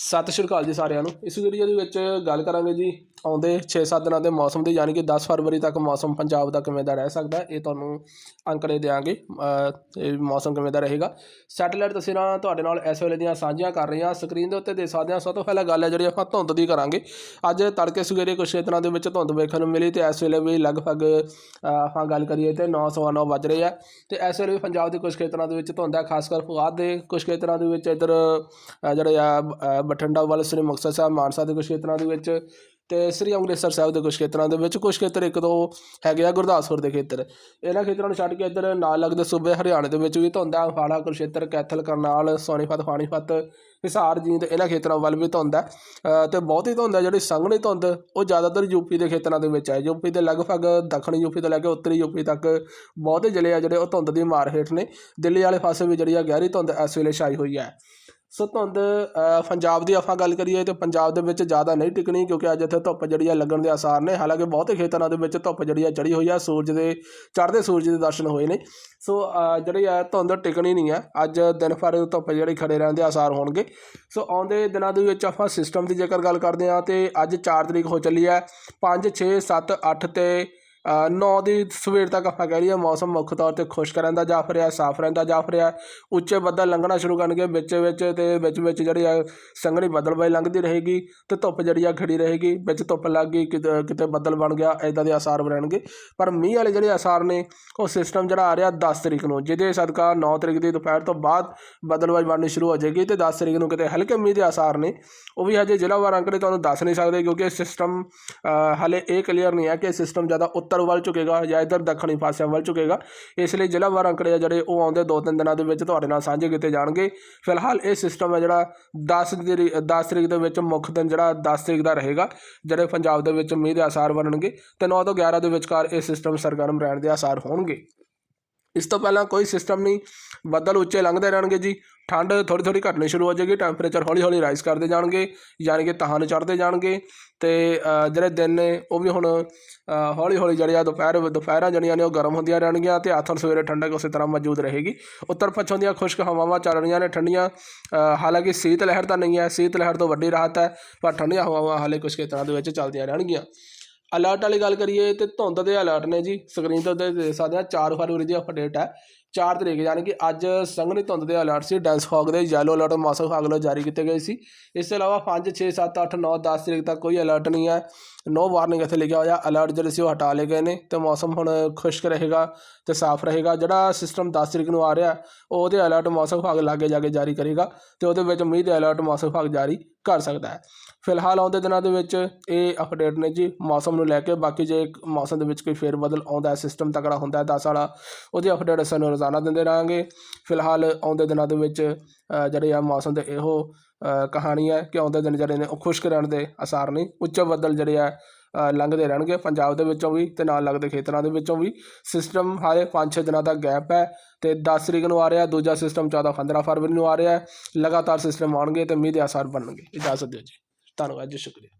ਸਤਿ ਸ਼੍ਰੀ ਅਕਾਲ ਜੀ ਸਾਰਿਆਂ ਨੂੰ। ਇਸ ਵੀਡੀਓ ਦੇ ਵਿੱਚ ਗੱਲ ਕਰਾਂਗੇ ਜੀ ਆਉਂਦੇ 6-7 ਦਿਨਾਂ ਦੇ ਮੌਸਮ ਦੀ ਯਾਨੀ ਕਿ 10 ਫਰਵਰੀ ਤੱਕ ਮੌਸਮ ਪੰਜਾਬ ਦਾ ਕਿਵੇਂ ਦਾ ਰਹਿ ਸਕਦਾ ਇਹ ਤੁਹਾਨੂੰ ਅੰਕੜੇ ਦਿਆਂਗੇ ਅ, ਇਹ ਮੌਸਮ ਕਿਵੇਂ ਦਾ ਰਹੇਗਾ। ਸੈਟੇਲਾਈਟ ਤਸਵੀਰਾਂ ਤੁਹਾਡੇ ਨਾਲ ਇਸ ਵੇਲੇ ਦੀਆਂ ਸਾਂਝੀਆਂ ਕਰ ਰਹੇ ਹਾਂ। ਸਕਰੀਨ ਦੇ ਉੱਤੇ ਦੇ ਸਕਦੇ ਹਾਂ ਸਭ ਤੋਂ ਪਹਿਲਾਂ ਗੱਲ ਹੈ ਜਿਹੜੀ ਆਪਾਂ ਧੁੰਦ ਦੀ ਕਰਾਂਗੇ। ਅੱਜ ਤੜਕੇ ਸਵੇਰੇ ਕੁਛ ਖੇਤਰਾਂ ਦੇ ਵਿੱਚ ਧੁੰਦ ਵੇਖਣ ਨੂੰ ਮਿਲੀ ਤੇ ਇਸ ਵੇਲੇ ਵੀ ਲਗਭਗ ਆਪਾਂ ਗੱਲ ਕਰੀਏ ਤੇ 9:09 ਵੱਜ ਰਹੇ ਆ। ਤੇ ਇਸ ਵੇਲੇ ਵੀ ਪੰਜਾਬ ਦੇ ਕੁਝ ਖੇਤਰਾਂ ਦੇ ਵਿੱਚ ਧੁੰਦ ਹੈ ਖਾਸ ਕਰ ਫਗਵਾਤ ਦੇ ਕੁਝ ਖੇਤਰਾਂ ਦੇ ਵਿੱਚ ਇੱਧਰ ਜਿਹੜੇ ਆ ਬਠਿੰਡਾ ਵੱਲ ਸ੍ਰੀ ਮੁਕਤਸਰ ਸਾਹਿਬ ਮਾਨਸਾ ਦੇ ਕੁਝ ਖੇਤਰਾਂ ਦੇ ਵਿੱਚ ਤੇ ਸ੍ਰੀ ਅੰਮ੍ਰਿਤਸਰ ਸਾਹਿਬ ਦੇ ਕੁਝ ਖੇਤਰਾਂ ਦੇ ਵਿੱਚ ਕੁਝ ਖੇਤਰ ਇੱਕ ਦੋ ਹੈਗੇ ਆ ਗੁਰਦਾਸਪੁਰ ਦੇ ਖੇਤਰ। ਇਹਨਾਂ ਖੇਤਰਾਂ ਨੂੰ ਛੱਡ ਕੇ ਇੱਧਰ ਨਾਲ ਲੱਗਦੇ ਸੂਬੇ ਹਰਿਆਣੇ ਦੇ ਵਿੱਚ ਵੀ ਧੁੰਦ ਹੈ ਅੰਬਾਲਾ ਕੁਰਸ਼ੇਤਰ ਕੈਥਲ ਕਰਨਾਲ ਸੋਨੀਪਤ ਪਾਣੀਪਤ ਹਿਸਾਰ ਜੀਂਦ ਇਹਨਾਂ ਖੇਤਰਾਂ ਵੱਲ ਵੀ ਧੁੰਦ ਹੈ ਅ, ਤੇ ਬਹੁਤੀ ਧੁੰਦ ਹੈ ਜਿਹੜੀ ਸੰਘਣੀ ਧੁੰਦ ਉਹ ਜ਼ਿਆਦਾਤਰ ਯੂਪੀ ਦੇ ਖੇਤਰਾਂ ਦੇ ਵਿੱਚ ਹੈ ਯੂਪੀ ਦੇ ਲਗਭਗ ਦੱਖਣੀ ਯੂਪੀ ਤੋਂ ਲੈ ਕੇ ਉੱਤਰੀ ਯੂਪੀ ਤੱਕ ਬਹੁਤੇ ਜ਼ਿਲ੍ਹੇ ਆ ਜਿਹੜੇ ਉਹ ਧੁੰਦ ਦੀ ਮਾਰ ਹੇਠ ਨੇ। ਦਿੱਲੀ ਵਾਲੇ ਪਾਸੇ ਵੀ ਜਿਹੜੀ ਆ ਗਹਿਰੀ ਧੁੰਦ ਇਸ ਵੇਲੇ ਛਾਈ ਹੋਈ ਹੈ ਸੋ ਧੁੰਦ ਪੰਜਾਬ ਦੀ ਆਪਾਂ ਗੱਲ ਕਰੀਏ ਤੇ ਪੰਜਾਬ ਦੇ ਵਿੱਚ ਜ਼ਿਆਦਾ ਨਹੀਂ ਟਿਕਣੀ ਕਿਉਂਕਿ ਅੱਜ ਇੱਥੇ ਧੁੱਪ ਜਿਹੜੀ ਆ ਲੱਗਣ ਦੇ ਆਸਾਰ ਨੇ। ਹਾਲਾਂਕਿ ਬਹੁਤੇ ਖੇਤਰਾਂ ਦੇ ਵਿੱਚ ਧੁੱਪ ਜਿਹੜੀ ਆ ਚੜੀ ਹੋਈ ਆ, ਸੂਰਜ ਦੇ, ਚੜ੍ਹਦੇ ਸੂਰਜ ਦੇ ਦਰਸ਼ਨ ਹੋਏ ਨੇ। ਸੋ ਜਿਹੜੀ ਆ ਧੁੰਦ ਟਿਕਣੀ ਨਹੀਂ ਆ। ਅੱਜ ਦਿਨ ਭਰ ਧੁੱਪ ਜਿਹੜੀ ਖੜੇ ਰਹਿਣ ਦੇ ਆਸਾਰ ਹੋਣਗੇ। ਸੋ ਆਉਂਦੇ ਦਿਨਾਂ ਦੇ ਵਿੱਚ ਆਪਾਂ ਸਿਸਟਮ ਦੀ ਜੇਕਰ ਗੱਲ ਕਰਦੇ ਹਾਂ ਤੇ ਅੱਜ 4 ਤਰੀਕ ਹੋ ਚੱਲੀ ਹੈ 5 6 7 8 ਤੇ 9 ਦੀ ਸਵੇਰ ਤੱਕ ਆਪਾਂ ਕਹਿ ਲਈਏ ਮੌਸਮ ਮੁੱਖ ਤੌਰ ਤੇ ਖੁਸ਼ਕ ਰਹਿੰਦਾ ਜਾਫ ਰਿਹਾ, ਸਾਫ਼ ਰਹਿੰਦਾ ਜਾਫ ਰਿਹਾ। ਉੱਚੇ ਬੱਦਲ ਲੰਘਣਾ ਸ਼ੁਰੂ ਕਰਨਗੇ, ਵਿੱਚ ਵਿੱਚ ਤੇ ਵਿੱਚ ਵਿੱਚ ਜਿਹੜੀ ਆ ਸੰਘਣੀ ਬੱਦਲਬਾਈ ਲੰਘਦੀ ਰਹੇਗੀ ਤੇ ਧੁੱਪ ਜਿਹੜੀ ਆ ਖੜੀ ਰਹੇਗੀ, ਵਿੱਚ ਧੁੱਪ ਲੱਗ ਗਈ, ਕਿਤੇ ਕਿਤੇ ਬੱਦਲ ਬਣ ਗਿਆ ਐਦਾਂ ਦੇ ਆਸਾਰ ਰਹਿਣਗੇ ਪਰ ਮੀਂਹ ਵਾਲੇ ਜਿਹੜੇ ਆਸਾਰ ਨੇ, ਉਹ ਸਿਸਟਮ ਜਿਹੜਾ ਆ ਰਿਹਾ 10 ਤਰੀਕ ਨੂੰ, ਜਿਹਦੇ ਸਦਕਾ 9 ਤਰੀਕ ਦੀ ਦੁਪਹਿਰ ਤੋਂ ਬਾਅਦ ਬੱਦਲਬਾਈ ਬਣਨੀ ਸ਼ੁਰੂ ਹੋ ਜਾਏਗੀ ਤੇ 10 ਤਰੀਕ ਨੂੰ ਕਿਤੇ ਹਲਕੇ ਮੀਂਹ ਦੇ ਆਸਾਰ ਨੇ, ਉਹ ਵੀ ਹਜੇ ਜ਼ਿਲ੍ਹਾਵਾਰ ਅੰਕੜੇ ਤੁਹਾਨੂੰ ਦੱਸ ਨਹੀਂ ਸਕਦੇ ਕਿਉਂਕਿ ਇਹ ਸਿਸਟਮ ਹਲੇ ਇਹ ਕਲੀਅਰ ਨਹੀਂ ਹੈ ਕਿ ਸਿਸਟਮ ਜ਼ਿਆਦਾ ਉੱਤਰ ਵੱਲ ਝੁਕੇਗਾ ਜਾਂ ਇੱਧਰ ਦੱਖਣੀ ਪਾਸਿਆਂ ਵੱਲ ਝੁਕੇਗਾ। ਇਸ ਲਈ ਜ਼ਿਲ੍ਹਾਵਾਰ ਅੰਕੜੇ ਆ ਜਿਹੜੇ ਉਹ ਆਉਂਦੇ ਦੋ ਤਿੰਨ ਦਿਨਾਂ ਦੇ ਵਿੱਚ ਤੁਹਾਡੇ ਨਾਲ ਸਾਂਝੇ ਕੀਤੇ ਜਾਣਗੇ। ਫਿਲਹਾਲ ਇਹ ਸਿਸਟਮ ਹੈ ਜਿਹੜਾ 10 ਤਰੀਕ 10 ਤਰੀਕ ਦੇ ਵਿੱਚ ਮੁੱਖ ਦਿਨ ਜਿਹੜਾ 10 ਤਰੀਕ ਦਾ ਰਹੇਗਾ, ਜਿਹੜੇ ਪੰਜਾਬ ਦੇ ਵਿੱਚ ਮੀਂਹ ਦੇ ਆਸਾਰ ਬਣਨਗੇ ਤੇ 9 ਤੋਂ 11 ਦੇ ਵਿਚਕਾਰ ਇਹ ਸਿਸਟਮ ਸਰਗਰਮ ਰਹਿਣ ਦੇ ਆਸਾਰ ਹੋਣਗੇ। ਇਸ ਤੋਂ ਪਹਿਲਾਂ ਕੋਈ ਸਿਸਟਮ ਨਹੀਂ, ਬੱਦਲ ਉੱਚੇ ਲੰਘਦੇ ਰਹਿਣਗੇ ਜੀ, ਠੰਡ ਥੋੜੀ ਥੋੜੀ ਘਟਣੀ ਸ਼ੁਰੂ ਹੋ ਜਾਏਗੀ ਟੈਂਪਰੇਚਰ ਹੌਲੀ ਹੌਲੀ ਰਾਈਜ਼ ਕਰਦੇ ਜਾਣਗੇ, ਯਾਨੀ ਕਿ ਤਹਾਨ ਚੜ੍ਹਦੇ ਜਾਣਗੇ ਤੇ ਜਿਹੜੇ ਦਿਨ ਨੇ ਉਹ ਵੀ ਹੁਣ ਹੌਲੀ ਹੌਲੀ ਜਿਹੜੇ ਆ ਦੁਪਹਿਰ, ਦੁਪਹਿਰਾਂ ਜਿਹੜੀਆਂ ਨੇ ਉਹ ਗਰਮ ਹੁੰਦੀਆਂ ਰਹਿਣਗੀਆਂ ਤੇ ਆਥਣ ਸਵੇਰੇ ਠੰਡਕ ਉਸੇ ਤਰ੍ਹਾਂ ਮੌਜੂਦ ਰਹੇਗੀ। ਉੱਤਰ ਪੱਛਮ ਦੀਆਂ ਖੁਸ਼ਕ ਹਵਾਵਾਂ ਚੱਲ ਰਹੀਆਂ ਨੇ ਠੰਡੀਆਂ ਹਾਲਾਂਕਿ ਸੀਤ ਲਹਿਰ ਤਾਂ ਨਹੀਂ ਹੈ, ਸੀਤ ਲਹਿਰ ਤੋਂ ਵੱਡੀ ਰਾਹਤ ਹੈ, ਪਰ ਠੰਡੀਆਂ ਹਵਾਵਾਂ ਹਾਲੇ ਕੁਝ ਖੇਤਰਾਂ ਦੇ ਵਿੱਚ ਚੱਲਦੀਆਂ ਰਹਿਣਗੀਆਂ। ਅਲਰਟ ਵਾਲੀ ਗੱਲ ਕਰੀਏ ਤੇ ਧੁੰਦ ਦੇ ਅਲਰਟ ਨੇ ਜੀ। ਸਕਰੀਨ ਤੇ ਉੱਤੇ ਦੇ ਸਕਦੇ ਆ 4 ਫਰਵਰੀ ਦੀ ਅਪਡੇਟ ਹੈ। 4 ਤਰੀਕ, ਯਾਨੀ ਕਿ ਅੱਜ ਸੰਘਣੀ ਧੁੰਦ ਦੇ ਅਲਰਟ ਸੀ ਡੈਂਸ ਫੌਗ ਦੇ ਯੈਲੋ ਅਲਰਟ ਮੌਸਮ ਵਿਭਾਗ ਵੱਲੋਂ ਜਾਰੀ ਕੀਤੇ ਗਏ ਸੀ। ਇਸ ਤੋਂ ਇਲਾਵਾ 5 6 7 8 9 10 ਤਰੀਕ ਤੱਕ ਕੋਈ ਅਲਰਟ ਨਹੀਂ ਹੈ। ਨੋ ਵਾਰਨਿੰਗ ਇੱਥੇ ਲਿਖਿਆ ਹੋਇਆ ਅਲਰਟ ਜਿਹੜੇ ਸੀ ਉਹ ਹਟਾ ਲਏ ਗਏ ਨੇ ਤੇ ਮੌਸਮ ਹੁਣ ਖੁਸ਼ਕ ਰਹੇਗਾ ਤੇ ਸਾਫ਼ ਰਹੇਗਾ। ਜਿਹੜਾ ਸਿਸਟਮ 10 ਤਰੀਕ ਨੂੰ ਆ ਰਿਹਾ ਉਹ ਉਹਦੇ ਅਲਰਟ ਮੌਸਮ ਵਿਭਾਗ ਲਾਗੇ ਜਾ ਕੇ ਜਾਰੀ ਕਰੇਗਾ ਤੇ ਉਹਦੇ ਵਿੱਚ ਮੀਂਹ ਦੇ ਅਲਰਟ ਮੌਸਮ ਵਿਭਾਗ ਜਾਰੀ ਕਰ ਸਕਦਾ ਹੈ। ਫਿਲਹਾਲ ਆਉਂਦੇ ਦਿਨਾਂ ਦੇ ਵਿੱਚ ਇਹ ਅਪਡੇਟ ਨੇ ਜੀ, ਮੌਸਮ ਨੂੰ ਲੈ ਕੇ। ਬਾਕੀ ਜੇ ਮੌਸਮ ਦੇ ਵਿੱਚ ਕੋਈ ਫੇਰ ਬਦਲ ਆਉਂਦਾ ਹੈ ਸਿਸਟਮ ਤਕੜਾ ਹੁੰਦਾ ਹੈ 10 ਵਾਲਾ, ਉਹਦੀ ਅਪਡੇਟ ਸਾਨੂੰ ਰੋਜ਼ਾਨਾ ਦਿੰਦੇ ਰਹਾਂਗੇ। ਫਿਲਹਾਲ ਆਉਂਦੇ ਦਿਨਾਂ ਦੇ ਵਿੱਚ ਜਿਹੜੇ ਆ ਮੌਸਮ ਦੇ ਇਹੋ ਕਹਾਣੀ ਹੈ ਕਿ ਆਉਂਦੇ ਦਿਨ ਜਿਹੜੇ ਨੇ ਉਹ ਖੁਸ਼ਕ ਰਹਿਣ ਦੇ ਅਸਾਰ ਨਹੀਂ, ਉੱਚੇ ਬੱਦਲ ਜਿਹੜੇ ਆ ਲੰਘਦੇ ਰਹਿਣਗੇ ਪੰਜਾਬ ਦੇ ਵਿੱਚੋਂ ਵੀ ਤੇ ਨਾਲ ਲੱਗਦੇ ਖੇਤਰਾਂ ਦੇ ਵਿੱਚੋਂ ਵੀ। ਸਿਸਟਮ ਹਾਲੇ 5-6 ਦਿਨਾਂ ਦਾ ਗੈਪ ਹੈ ਤੇ 10 ਤਰੀਕ ਨੂੰ ਆ ਰਿਹਾ, ਦੂਜਾ ਸਿਸਟਮ 14 15 ਫਰਵਰੀ ਨੂੰ ਆ ਰਿਹਾ ਲਗਾਤਾਰ ਸਿਸਟਮ ਆਉਣਗੇ ਤੇ ਮੀਂਹ ਦੇ ਅਸਾਰ ਬਣਨਗੇ। ਇਜਾਜ਼ਤ ਦਿਓ ਜੀ। ਧੰਨਵਾਦ ਜੀ, ਸ਼ੁਕਰੀਆ।